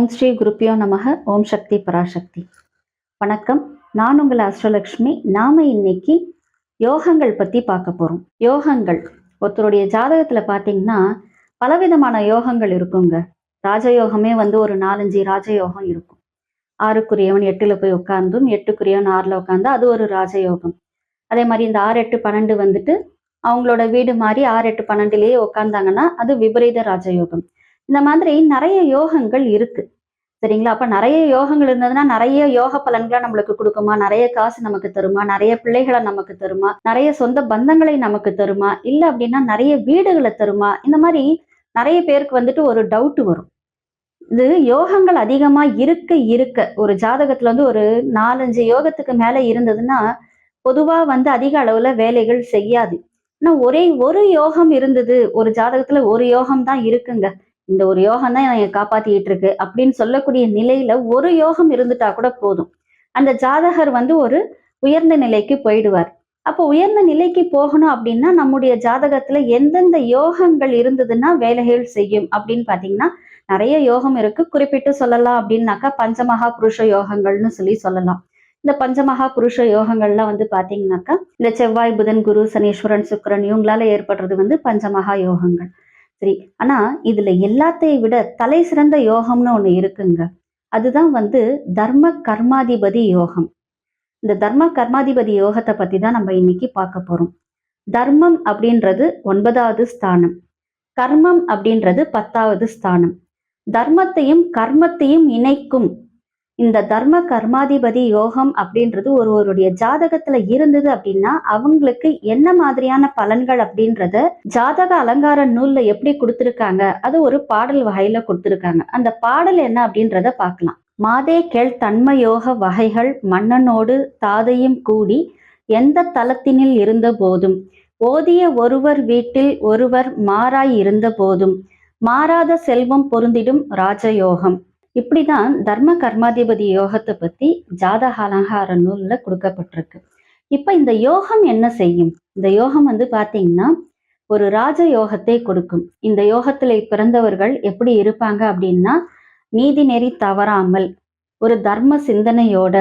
ஓம் ஸ்ரீ குருப்பியோ நமக. ஓம் சக்தி பராசக்தி. வணக்கம். நான் உங்கள் அஷ்டலக்ஷ்மி நாம இன்னைக்கு யோகங்கள் பத்தி பார்க்க போறோம். யோகங்கள். ஒருத்தருடைய ஜாதகத்துல பார்த்தீங்கன்னா பலவிதமான யோகங்கள் இருக்குங்க. ராஜயோகமே வந்து ஒரு நாலஞ்சு ராஜயோகம் இருக்கும். ஆறுக்குரியவன் எட்டுல போய் உட்கார்ந்தும் எட்டுக்குரியவன் ஆறுல உட்காந்து அது ஒரு ராஜயோகம். அதே மாதிரி இந்த ஆறு எட்டு பன்னெண்டு வந்துட்டு அவங்களோட வீடு மாதிரி ஆறு எட்டு பன்னெண்டுலயே உட்காந்தாங்கன்னா அது விபரீத ராஜயோகம். இந்த மாதிரி நிறைய யோகங்கள் இருக்கு. சரிங்களா? அப்ப நிறைய யோகங்கள் இருந்ததுன்னா நிறைய யோக பலன்களை நம்மளுக்கு கொடுக்குமா? நிறைய காசு நமக்கு தருமா? நிறைய பிள்ளைகளை நமக்கு தருமா? நிறைய சொந்த பந்தங்களை நமக்கு தருமா? இல்ல அப்படின்னா நிறைய வீடுகளை தருமா? இந்த மாதிரி நிறைய பேருக்கு வந்துட்டு ஒரு டவுட் வரும். இது யோகங்கள் அதிகமா இருக்க இருக்க ஒரு ஜாதகத்துல வந்து ஒரு நாலஞ்சு யோகத்துக்கு மேல இருந்ததுன்னா பொதுவா வந்து அதிக அளவுல வேலைகள் செய்யாது. ஆனா ஒரே ஒரு யோகம் இருந்தது. ஒரு ஜாதகத்துல ஒரு யோகம் தான் இருக்குங்க. இந்த ஒரு யோகம் தான் என்னை காப்பாத்திட்டு இருக்கு அப்படின்னு சொல்லக்கூடிய நிலையில ஒரு யோகம் இருந்துட்டா கூட போதும். அந்த ஜாதகர் வந்து ஒரு உயர்ந்த நிலைக்கு போயிடுவார். அப்போ உயர்ந்த நிலைக்கு போகணும் அப்படின்னா நம்முடைய ஜாதகத்துல எந்தெந்த யோகங்கள் இருந்ததுன்னா வேலைகள் செய்யும் அப்படின்னு பாத்தீங்கன்னா நிறைய யோகம் இருக்கு. குறிப்பிட்டு சொல்லலாம் அப்படின்னாக்கா பஞ்சமகா புருஷ யோகங்கள்னு சொல்லி சொல்லலாம். இந்த பஞ்சமகா புருஷ யோகங்கள்லாம் வந்து பாத்தீங்கன்னாக்கா இந்த செவ்வாய் புதன் குரு சனீஸ்வரன் சுக்கிரன் இவங்களால ஏற்படுறது வந்து பஞ்சமகா யோகங்கள். சரி ஆனா இதுல எல்லாத்தையும் விட தலை சிறந்த யோகம்னு ஒண்ணு இருக்குங்க. அதுதான் வந்து தர்ம கர்மாதிபதி யோகம். இந்த தர்ம கர்மாதிபதி யோகத்தை பத்தி தான் நம்ம இன்னைக்கு பார்க்க போறோம். தர்மம் அப்படின்றது ஒன்பதாவது ஸ்தானம். கர்மம் அப்படின்றது பத்தாவது ஸ்தானம். தர்மத்தையும் கர்மத்தையும் இணைக்கும் இந்த தர்ம கர்மாதிபதி யோகம் அப்படின்றது ஒருவருடைய ஜாதகத்துல இருந்தது அப்படின்னா அவங்களுக்கு என்ன மாதிரியான பலன்கள் அப்படின்றத ஜாதக அலங்கார நூல்ல எப்படி கொடுத்துருக்காங்க? அது ஒரு பாடல் வகையில கொடுத்துருக்காங்க. அந்த பாடல் என்ன அப்படின்றத பார்க்கலாம். மாதே கேள் தன்ம யோக வகைகள் மன்னனோடு தாதையும் கூடி எந்த தலத்தினில் இருந்த போதும்? ஓதிய ஒருவர் வீட்டில் ஒருவர் மாறாய் இருந்த போதும்? மாறாத செல்வம் பொருந்திடும் ராஜயோகம். இப்படிதான் தர்ம கர்மாதிபதி யோகத்தை பத்தி ஜாதக அலங்கார நூல்ல கொடுக்கப்பட்டிருக்கு. இப்ப இந்த யோகம் என்ன செய்யும்? இந்த யோகம் வந்து பாத்தீங்கன்னா ஒரு ராஜ யோகத்தை கொடுக்கும். இந்த யோகத்துல பிறந்தவர்கள் எப்படி இருப்பாங்க அப்படின்னா நீதி நெறி தவறாமல் ஒரு தர்ம சிந்தனையோட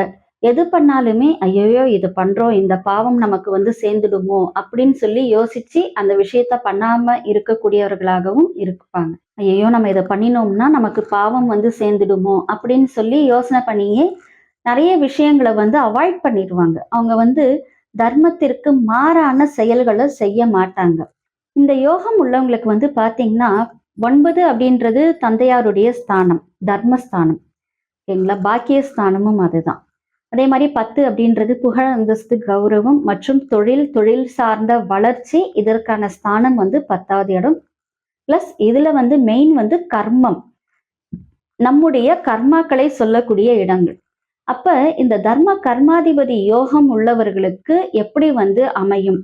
எது பண்ணாலுமே ஐயோயோ இது பண்றோம் இந்த பாவம் நமக்கு வந்து சேர்ந்துடுமோ அப்படின்னு சொல்லி யோசிச்சு அந்த விஷயத்த பண்ணாம இருக்கக்கூடியவர்களாகவும் இருப்பாங்க. ஐயோ நம்ம இதை பண்ணினோம்னா நமக்கு பாவம் வந்து சேர்ந்துடுமோ? அப்படின்னு சொல்லி யோசனை பண்ணியே நிறைய விஷயங்களை வந்து அவாய்ட் பண்ணிடுவாங்க. அவங்க வந்து தர்மத்திற்கு மாறான செயல்களை செய்ய மாட்டாங்க. இந்த யோகம் உள்ளவங்களுக்கு வந்து பாத்தீங்கன்னா ஒன்பது அப்படின்றது தந்தையாருடைய ஸ்தானம் தர்மஸ்தானம். ஓகேங்களா பாக்கியஸ்தானமும் அதுதான். அதே மாதிரி பத்து அப்படின்றது புகழ் அந்தஸ்து கௌரவம் மற்றும் தொழில் தொழில் சார்ந்த வளர்ச்சி இதற்கான ஸ்தானம் வந்து பத்தாவது இடம். பிளஸ் இதுல வந்து மெயின் வந்து கர்மம். நம்முடைய கர்மாக்களை சொல்லக்கூடிய இடங்கள். அப்ப இந்த தர்ம கர்மாதிபதி யோகம் உள்ளவர்களுக்கு எப்படி வந்து அமையும்?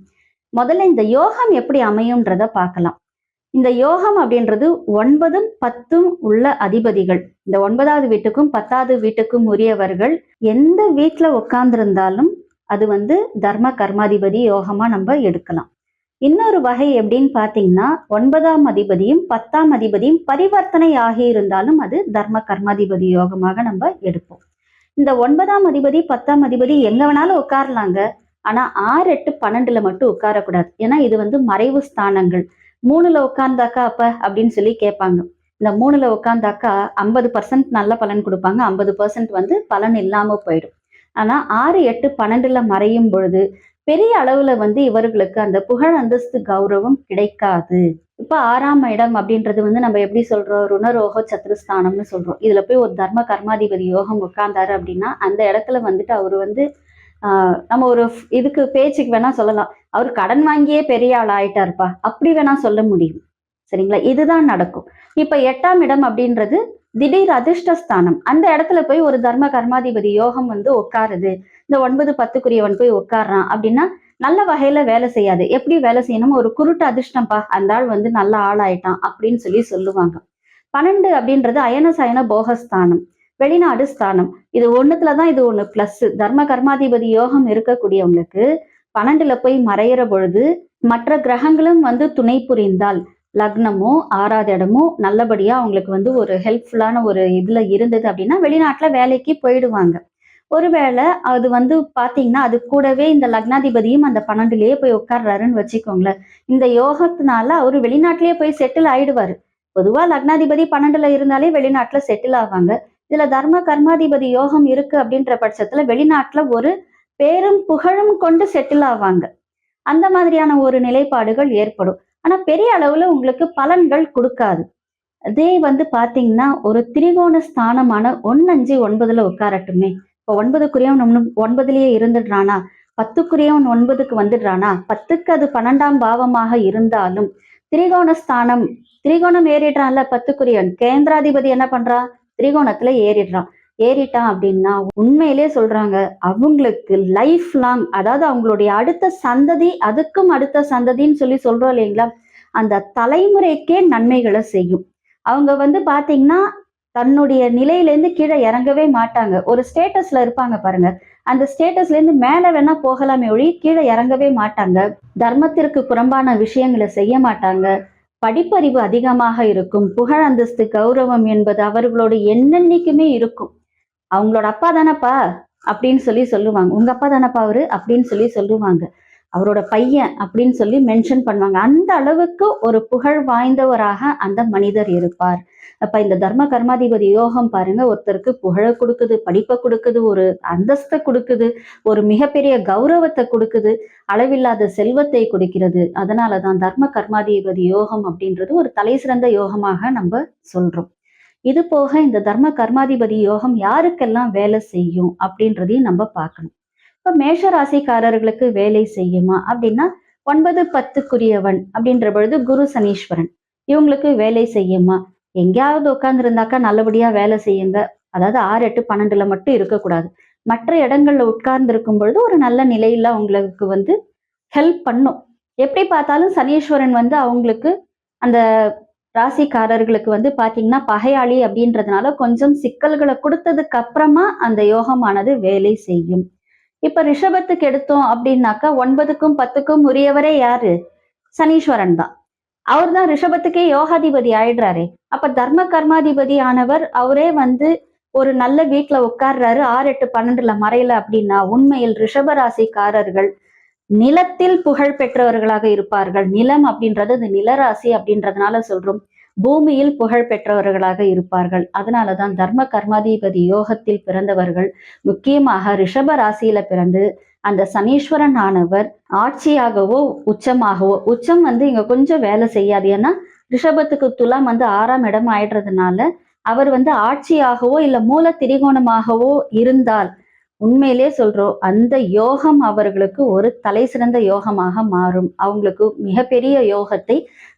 முதல்ல இந்த யோகம் எப்படி அமையும்ன்றத பார்க்கலாம். இந்த யோகம் அப்படின்றது ஒன்பதும் பத்தும் உள்ள அதிபதிகள். இந்த ஒன்பதாவது வீட்டுக்கும் பத்தாவது வீட்டுக்கும் உரியவர்கள் எந்த வீட்டுல உட்கார்ந்திருந்தாலும் அது வந்து தர்ம கர்மாதிபதி யோகமா நம்ம எடுக்கலாம். இன்னொரு வகை எப்படின்னு பாத்தீங்கன்னா ஒன்பதாம் அதிபதியும் பத்தாம் அதிபதியும் பரிவர்த்தனை ஆகி இருந்தாலும் அது தர்ம கர்மாதிபதி யோகமாக நம்ம எடுப்போம். இந்த ஒன்பதாம் அதிபதி பத்தாம் அதிபதி எங்க வேணாலும் உட்காரலாங்க. ஆனா ஆறு எட்டு பன்னெண்டுல மட்டும் உட்காரக்கூடாது. ஏன்னா இது வந்து மறைவு ஸ்தானங்கள். மூணுல உட்கார்ந்தாக்கா அப்ப அப்படின்னு சொல்லி கேட்பாங்க. இந்த மூணுல உட்கார்ந்தாக்கா ஐம்பது பர்சன்ட் நல்ல பலன் கொடுப்பாங்க. ஐம்பது பர்சன்ட் வந்து பலன் இல்லாம போயிடும். ஆனா ஆறு எட்டு பன்னெண்டுல மறையும் பொழுது பெரிய அளவுல வந்து இவர்களுக்கு அந்த புகழ் அந்தஸ்து கௌரவம் கிடைக்காது. இப்ப ஆறாம் இடம் அப்படின்றது வந்து நம்ம எப்படி சொல்றோம்? ருணரோக சத்துருஸ்தானம்னு சொல்றோம். இதுல போய் ஒரு தர்ம கர்மாதிபதி யோகம் உட்கார்ந்தாரு அப்படின்னா அந்த இடத்துல வந்துட்டு அவர் வந்து ஆஹ் நம்ம ஒரு இதுக்கு பேச்சுக்கு வேணா சொல்லலாம். அவர் கடன் வாங்கியே பெரிய ஆள் ஆயிட்டாருப்பா. அப்படி வேணா சொல்ல முடியும். சரிங்களா? இதுதான் நடக்கும். இப்ப எட்டாம் இடம் அப்படின்றது திடீர் அதிர்ஷ்டஸ்தானம். அந்த இடத்துல போய் ஒரு தர்ம கர்மாதிபதி யோகம் வந்து உட்காருது. இந்த ஒன்பது பத்துக்குரியவன் போய் உட்காடுறான் அப்படின்னா நல்ல வகையில வேலை செய்யாது. எப்படி வேலை செய்யணும் ஒரு குருட்டு அதிர்ஷ்டம்ப்பா அந்த ஆள் வந்து நல்ல ஆள் ஆயிட்டான் அப்படின்னு சொல்லி சொல்லுவாங்க. பன்னெண்டு அப்படின்றது அயன சயன போகஸ்தானம் வெளிநாடு ஸ்தானம். இது ஒண்ணுத்துலதான் இது ஒண்ணு பிளஸ் தர்ம கர்மாதிபதி யோகம் இருக்கக்கூடியவங்களுக்கு பன்னெண்டுல போய் மறையிற பொழுது மற்ற கிரகங்களும் வந்து துணை புரிந்தால் லக்னமோ ஆறாவது இடமோ நல்லபடியா அவங்களுக்கு வந்து ஒரு ஹெல்ப்ஃபுல்லான ஒரு இதுல இருந்தது அப்படின்னா வெளிநாட்டுல வேலைக்கு போயிடுவாங்க. ஒருவேளை அது வந்து பாத்தீங்கன்னா அது கூடவே இந்த லக்னாதிபதியும் அந்த பன்னெண்டுலயே போய் உட்கார்றாருன்னு வச்சுக்கோங்களேன். இந்த யோகத்தினால அவரு வெளிநாட்டிலேயே போய் செட்டில் ஆயிடுவாரு. பொதுவா லக்னாதிபதி பன்னெண்டுல இருந்தாலே வெளிநாட்டுல செட்டில் ஆவாங்க. இதுல தர்ம கர்மாதிபதி யோகம் இருக்கு அப்படின்ற பட்சத்துல வெளிநாட்டுல ஒரு பேரும் புகழும் கொண்டு செட்டில் ஆவாங்க. அந்த மாதிரியான ஒரு நிலைப்பாடுகள் ஏற்படும். ஆனா பெரிய அளவுல உங்களுக்கு பலன்கள் கொடுக்காது. அதே வந்து பாத்தீங்கன்னா ஒரு திரிகோண ஸ்தானமான ஒன்னஞ்சு ஒன்பதுல உட்காரட்டுமே. இப்போ ஒன்பதுக்குரியவன் ஒன்னு- ஒன்பதுலயே இருந்துடுறானா? பத்துக்குரியவன் ஒன்பதுக்கு வந்துடுறானா? பத்துக்கு அது பன்னெண்டாம் பாவமாக இருந்தாலும் திரிகோண ஸ்தானம் திரிகோணம் ஏறிடுறான்ல பத்துக்குரியவன். கேந்திராதிபதி என்ன பண்றான் திரிகோணத்துல ஏறிடுறான். ஏறிட்டான் அப்படின்னா உண்மையிலே சொல்றாங்க அவங்களுக்கு லைஃப் லாங் அதாவது அவங்களுடைய அடுத்த சந்ததி அதுக்கும் அடுத்த சந்ததின்னு சொல்லி சொல்றோம் இல்லைங்களா? அந்த தலைமுறைக்கே நன்மைகளை செய்யும். அவங்க வந்து பாத்தீங்கன்னா தன்னுடைய நிலையிலேருந்து கீழே இறங்கவே மாட்டாங்க. ஒரு ஸ்டேட்டஸ்ல இருப்பாங்க பாருங்க. அந்த ஸ்டேட்டஸ்ல இருந்து மேல வேணா போகலாமே ஒழி கீழே இறங்கவே மாட்டாங்க. தர்மத்திற்கு புறம்பான விஷயங்களை செய்ய மாட்டாங்க. படிப்பறிவு அதிகமாக இருக்கும். புகழ் அந்தஸ்து கௌரவம் என்பது அவர்களோட என்னென்னைக்குமே இருக்கும். அவங்களோட அப்பா தானப்பா? அப்படின்னு சொல்லி சொல்லுவாங்க. உங்க அப்பா தானப்பா அவரு? அப்படின்னு சொல்லி சொல்லுவாங்க. அவரோட பையன் அப்படின்னு சொல்லி மென்ஷன் பண்ணுவாங்க. அந்த அளவுக்கு ஒரு புகழ் வாய்ந்தவராக அந்த மனிதர் இருப்பார். அப்ப இந்த தர்ம கர்மாதிபதி யோகம் பாருங்க ஒருத்தருக்கு புகழ கொடுக்குது படிப்பை கொடுக்குது ஒரு அந்தஸ்தை கொடுக்குது ஒரு மிகப்பெரிய கௌரவத்தை கொடுக்குது அளவில்லாத செல்வத்தை கொடுக்கிறது. அதனாலதான் தர்ம கர்மாதிபதி யோகம் அப்படின்றது ஒரு தலை சிறந்த யோகமாக நம்ம சொல்றோம். இது போக இந்த தர்ம கர்மாதிபதி யோகம் யாருக்கெல்லாம் வேலை செய்யும் அப்படின்றதையும் நம்ம பார்க்கணும். இப்ப மேஷ ராசிக்காரர்களுக்கு வேலை செய்யுமா? அப்படின்னா ஒன்பது பத்துக்குரியவன் அப்படின்ற பொழுது குரு சனீஸ்வரன். இவங்களுக்கு வேலை செய்யுமா? எங்கேயாவது உட்காந்துருந்தாக்கா நல்லபடியா வேலை செய்யுங்க. அதாவது ஆறு எட்டு பன்னெண்டுல மட்டும் இருக்கக்கூடாது. மற்ற இடங்கள்ல உட்கார்ந்து இருக்கும் பொழுது ஒரு நல்ல நிலையில அவங்களுக்கு வந்து ஹெல்ப் பண்ணும். எப்படி பார்த்தாலும் சனீஸ்வரன் வந்து அவங்களுக்கு அந்த ராசிக்காரர்களுக்கு வந்து பாத்தீங்கன்னா பகையாளி அப்படின்றதுனால கொஞ்சம் சிக்கல்களை கொடுத்ததுக்கு அப்புறமா அந்த யோகமானது வேலை செய்யும். இப்ப ரிஷபத்துக்கு எடுத்தோம் அப்படின்னாக்கா ஒன்பதுக்கும் பத்துக்கும் உரியவரே யாரு? சனீஸ்வரன் தான். அவர் தான் ரிஷபத்துக்கே யோகாதிபதி ஆயிடுறாரே. அப்ப தர்ம கர்மாதிபதி ஆனவர் அவரே வந்து ஒரு நல்ல வீட்டுல உட்கார்றாரு. ஆறு எட்டு பன்னெண்டுல மறையல அப்படின்னா உண்மையில் ரிஷபராசிக்காரர்கள் நிலத்தில் புகழ் பெற்றவர்களாக இருப்பார்கள். நிலம் அப்படின்றது இந்த நிலராசி அப்படின்றதுனால சொல்றோம். பூமியில் புகழ் பெற்றவர்களாக இருப்பார்கள். அதனாலதான் தர்ம கர்மாதிபதி யோகத்தில் பிறந்தவர்கள் முக்கியமாக ரிஷப ராசியில பிறந்து அந்த சனீஸ்வரன் ஆனவர் ஆட்சியாகவோ உச்சமாகவோ உச்சம் வந்து இங்க கொஞ்சம் வேலை செய்யாது. ஏன்னா ரிஷபத்துக்கு துலாம் வந்து ஆறாம் இடம் ஆயிடுறதுனால அவர் வந்து ஆட்சியாகவோ இல்ல மூல திரிகோணமாகவோ இருந்தால் உண்மையிலே சொல்றோம் அந்த யோகம் அவர்களுக்கு ஒரு தலை சிறந்த யோகமாக மாறும். அவங்களுக்கு மிகப்பெரிய யோகத்தை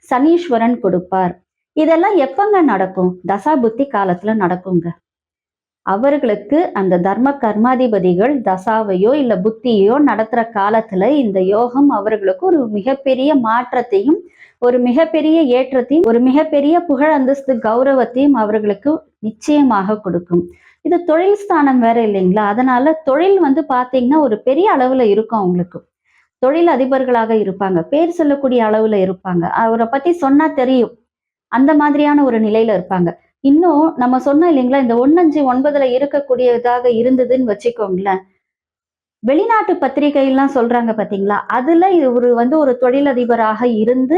சனீஸ்வரன் கொடுப்பார். இதெல்லாம் எப்பங்க நடக்கும்? தசாபுத்தி காலத்துல நடக்குங்க. அவர்களுக்கு அந்த தர்ம கர்மாதிபதிகள் தசாவையோ இல்ல புத்தியோ நடத்துற காலத்துல இந்த யோகம் அவர்களுக்கு ஒரு மிகப்பெரிய மாற்றத்தையும் ஒரு மிகப்பெரிய ஏற்றத்தையும் ஒரு மிகப்பெரிய புகழ் அந்தஸ்து கௌரவத்தையும் அவர்களுக்கு நிச்சயமாக கொடுக்கும். இது தொழில் ஸ்தானம் வேற இல்லைங்களா? அதனால தொழில் வந்து பாத்தீங்கன்னா ஒரு பெரிய அளவுல இருக்கும் அவங்களுக்கு. தொழில் அதிபர்களாக இருப்பாங்க. பேர் சொல்லக்கூடிய அளவுல இருப்பாங்க. அவரை பத்தி சொன்னா தெரியும். அந்த மாதிரியான ஒரு நிலையில இருப்பாங்க. இன்னும் நம்ம சொன்னோம் இல்லைங்களா இந்த ஒன்னஞ்சு ஒன்பதுல இருக்கக்கூடியதாக இருந்ததுன்னு வச்சுக்கோங்களேன். வெளிநாட்டு பத்திரிகைலாம் சொல்றாங்க பாத்தீங்களா அதுல இவர் வந்து ஒரு தொழிலதிபராக இருந்து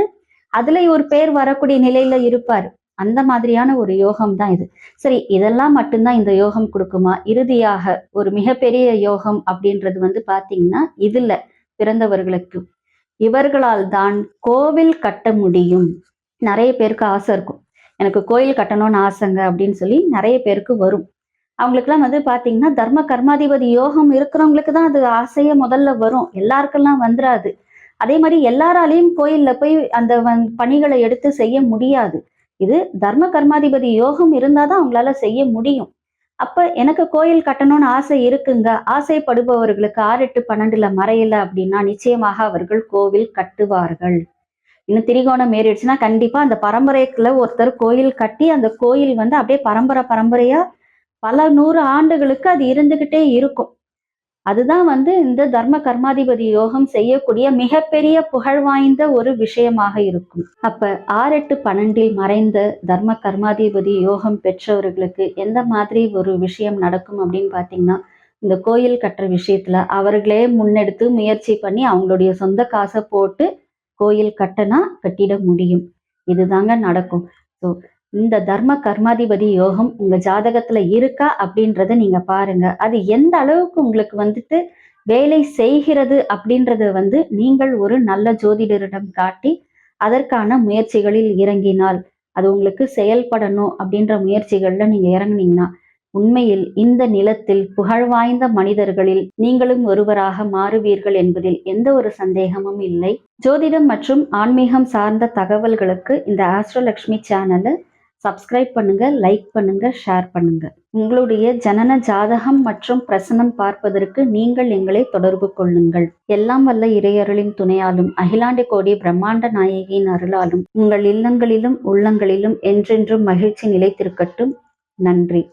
அதுல ஒரு பேர் வரக்கூடிய நிலையில இருப்பார். அந்த மாதிரியான ஒரு யோகம் தான் இது. சரி இதெல்லாம் மட்டும்தான் இந்த யோகம் கொடுக்குமா? இறுதியாக ஒரு மிகப்பெரிய யோகம் அப்படின்றது வந்து பாத்தீங்கன்னா இதுல பிறந்தவர்களுக்கு. இவர்களால் தான் கோவில் கட்ட முடியும். நிறைய பேருக்கு ஆசை இருக்கும். எனக்கு கோயில் கட்டணும்னு ஆசைங்க அப்படின்னு சொல்லி நிறைய பேருக்கு வரும். அவங்களுக்குலாம் வந்து பாத்தீங்கன்னா தர்ம கர்மாதிபதி யோகம் இருக்கிறவங்களுக்கு தான் அது ஆசையே முதல்ல வரும். எல்லாருக்கெல்லாம் வந்துடாது அதே மாதிரி எல்லாராலையும் கோயில்ல போய் அந்த வந்- பணிகளை எடுத்து செய்ய முடியாது. இது தர்ம கர்மாதிபதி யோகம் இருந்தாதான் அவங்களால செய்ய முடியும். அப்ப எனக்கு கோயில் கட்டணும்னு ஆசை இருக்குங்க. ஆசைப்படுபவர்களுக்கு ஆறு எட்டு பன்னெண்டுல மறையல அப்படின்னா நிச்சயமாக அவர்கள் கோவில் கட்டுவார்கள். இன்னும் திரிகோணம் ஏறிடுச்சுன்னா கண்டிப்பா அந்த பரம்பரைக்குள்ள ஒருத்தர் கோயில் கட்டி அந்த கோயில் வந்து அப்படியே பரம்பரை பரம்பரையா பல நூறு ஆண்டுகளுக்கு அது இருந்துகிட்டே இருக்கும். அதுதான் வந்து இந்த தர்ம கர்மாதிபதி யோகம் செய்யக்கூடிய மிகப்பெரிய புகழ் வாய்ந்த ஒரு விஷயமாக இருக்கும். அப்ப ஆறு எட்டு பன்னெண்டில் மறைந்த தர்ம கர்மாதிபதி யோகம் பெற்றவர்களுக்கு எந்த மாதிரி ஒரு விஷயம் நடக்கும் அப்படின்னு பாத்தீங்கன்னா இந்த கோயில் கட்டுற விஷயத்துல அவர்களே முன்னெடுத்து முயற்சி பண்ணி அவங்களுடைய சொந்த காசை போட்டு கோயில் கட்டனா கட்டிட முடியும். இதுதாங்க நடக்கும். ஸோ இந்த தர்ம கர்மாதிபதி யோகம் உங்க ஜாதகத்துல இருக்கா அப்படின்றத நீங்க பாருங்க. அது எந்த அளவுக்கு உங்களுக்கு வந்துட்டு வேலை செய்கிறது அப்படின்றத வந்து நீங்கள் ஒரு நல்ல ஜோதிடரிடம் காட்டி அதற்கான முயற்சிகளில் இறங்கினால் அது உங்களுக்கு செயல்படணும் அப்படின்ற முயற்சிகள்ல நீங்க இறங்குனீங்கன்னா உண்மையில் இந்த நிலத்தில் புகழ்வாய்ந்த மனிதர்களில் நீங்களும் ஒருவராக மாறுவீர்கள் என்பதில் எந்த ஒரு சந்தேகமும் இல்லை. ஜோதிடம் மற்றும் ஆன்மீகம் சார்ந்த தகவல்களுக்கு இந்த ஆஸ்ட்ரோலக்ஷ்மி சேனலை சப்ஸ்கிரைப் பண்ணுங்க லைக் பண்ணுங்க ஷேர் பண்ணுங்க. உங்களுடைய ஜனன ஜாதகம் மற்றும் பிரசனம் பார்ப்பதற்கு நீங்கள் எங்களை தொடர்பு கொள்ளுங்கள். எல்லாம் வல்ல இறையருளின் துணையாலும் அகிலாண்ட கோடி பிரம்மாண்ட நாயகியின் அருளாலும் உங்கள் இல்லங்களிலும் உள்ளங்களிலும் என்றென்றும் மகிழ்ச்சி நிலைத்திருக்கட்டும். நன்றி.